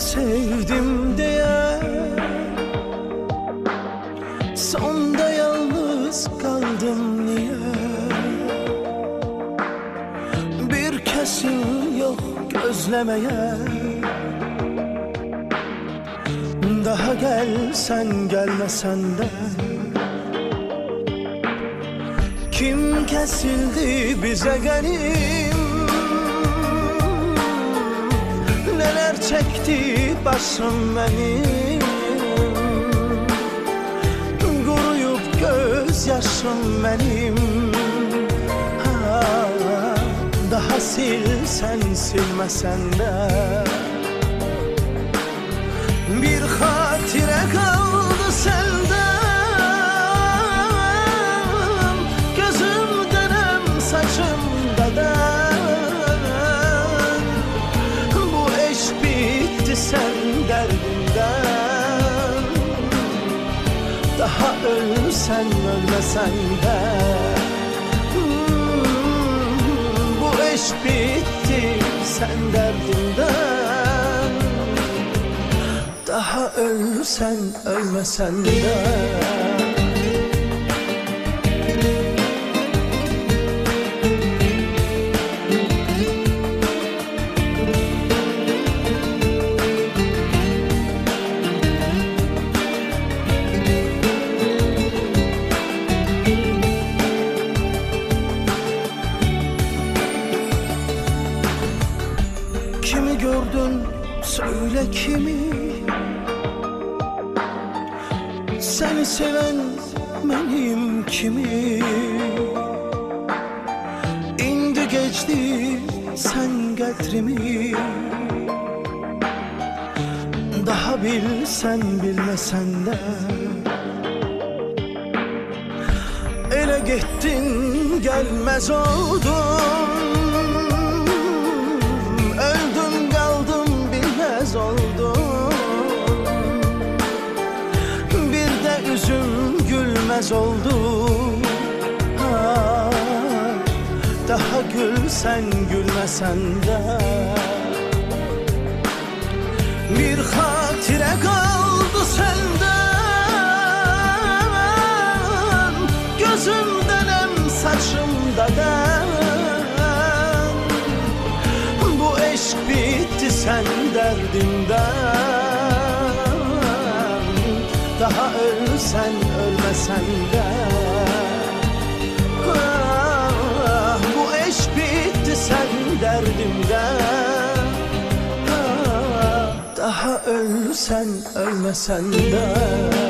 sevdim diye. Sonda yalnız kaldım niye? Bir kesin yok gözlemeye. Daha gel sen gelmesen de Kim kesildi bize gelim çekti başım benim. Kuruyup gözyaşım benim. Ha, Daha sil sen silmesen de. Bir hatire Daha ölsen ölmesen de. Hmm, Bu eş bitti sen derdinden Daha ölsen ölmesen de söyle kimi? Seni seven benim kimi? İndi geçti sen getrimi Daha bilsen bilmesen de. Ele gittin gelmez oldun gülmez oldu ha, Daha gülsen gülmesen de. Bir hatire kaldı senden. Gözümden hem saçımda da Bu eşk bitti sen derdinden. Daha ölsen ölmesen de Ah, Bu eşk bitti sen derdimden Ah, Daha ölsen ölmesen de